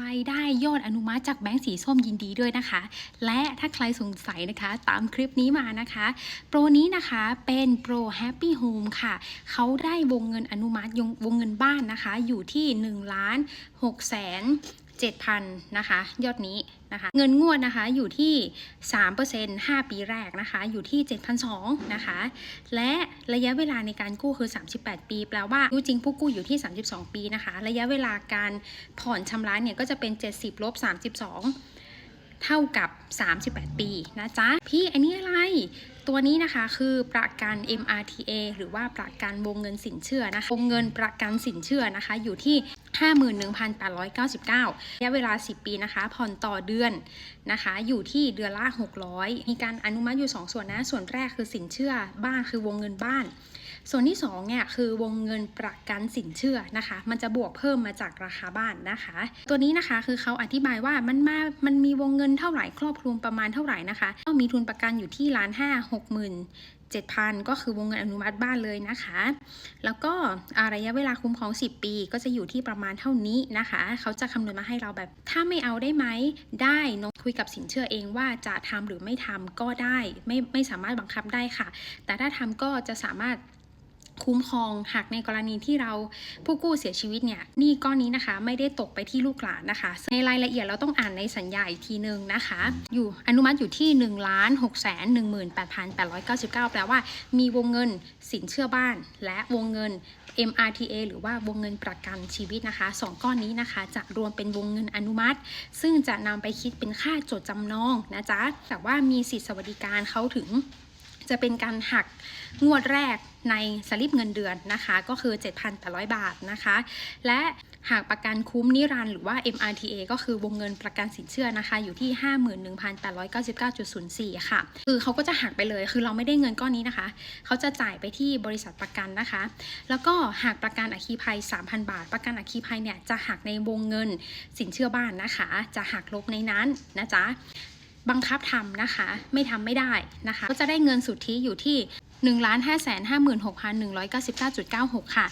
รได้ยอดอนุมัติจากแบงก์สีส้มยินดีด้วยนะคะ และถ้าใครสงสัยนะคะ ตามคลิปนี้มานะคะ โปรนี้นะคะเป็นโปร Happy Home ค่ะ เขาได้วงเงินอนุมัติวงเงินบ้านนะคะ อยู่ที่1ล้าน6แสน 7,000นะคะ ยอดนี้นะคะ เงินงวดนะคะอยู่ที่ 3% 5 ปีแรกนะคะ อยู่ที่ 7,200นะคะ และระยะเวลาในการกู้คือ 38 ปี แปลว่ารู้จริงผู้กู้อยู่ที่ 32 ปีนะคะ ระยะเวลาการผ่อนชำระเนี่ยก็จะเป็น 70ลบ32 เท่ากับ 38 ปีนะจ๊ะ พี่อันนี้อะไร ตัวนี้นะคะคือประกัน MRTA หรือว่าประกันวงเงินสินเชื่อนะคะวงเงินประกันสินเชื่อนะคะ อยู่ที่ 51,899ระยะเวลา 10 ปีนะคะ ผ่อนต่อเดือนนะคะ อยู่ที่เดือนละ 600 มีการอนุมัติอยู่ 2 ส่วนนะ ส่วนแรกคือสินเชื่อบ้านคือวงเงินบ้าน ส่วนที่2เนี่ยคือวงเงินประกันสินเชื่อนะคะ มันจะบวกเพิ่มมาจากราคาบ้านนะคะ ตัวนี้นะคะคือเขาอธิบายว่ามันมา มันมีวงเงินเท่าไหร่ครอบคลุมประมาณเท่าไหร่นะคะก็มีทุนประกันอยู่ที่ล้านห้าหกหมื่นเจ็ดพันก็คือวงเงินอนุมัติบ้านเลยนะคะ แล้วก็ระยะเวลาคุ้มครอง 10 ปีก็จะอยู่ที่ประมาณเท่านี้นะคะ เขาจะคำนวณมาให้เราแบบ ถ้าไม่เอาได้ไหม ได้น้องคุยกับสินเชื่อเองว่าจะทำหรือไม่ทำก็ได้ ไม่ไม่สามารถบังคับได้ค่ะ แต่ถ้าทำก็จะสามารถ คุ้มครองหากในกรณีที่เราผู้กู้เสียชีวิตเนี่ยหนี้ก้อนนี้นะคะ ไม่ได้ตกไปที่ลูกหลานนะคะ ในรายละเอียดเราต้องอ่านในสัญญาอีกทีนึงนะคะ อยู่อนุมัติอยู่ที่1นึ่งล้านหกแสนหนึ่งหมื่นแปดพันแปดร้อยเก้าสิบเก้าแปลว่ามีวงเงินสินเชื่อบ้าน และวงเงิน MRTA หรือว่าวงเงินประกันชีวิตนะคะสองก้อนนี้นะคะ จะรวมเป็นวงเงินอนุมัติ ซึ่งจะนำไปคิดเป็นค่าจดจำนองนะจ๊ะแต่ว่ามีสิทธิสวัสดิการเขาถึง จะเป็นการหักงวดแรก ในสลิปเงินเดือนนะคะ ก็คือ 7,800 บาทนะคะ และหากประกันคุ้มนิรันดร์หรือว่า MRTA ก็คือวงเงินประกันสินเชื่อนะคะ อยู่ที่ 51,899.04 ค่ะ คือเขาก็จะหักไปเลย คือเราไม่ได้เงินก้อนนี้นะคะ เขาจะจ่ายไปที่บริษัทประกันนะคะ แล้วก็หากประกันอัคคีภัย 3,000 บาท ประกันอัคคีภัยเนี่ยจะหักในวงเงินสินเชื่อบ้านนะคะ จะหักลบในนั้นนะจ๊ะบังคับทำนะคะ ไม่ทำไม่ได้นะคะ ก็จะได้เงินสุทธิอยู่ที่ 1 5 5 6 1 9 9 9 6 ค่ะ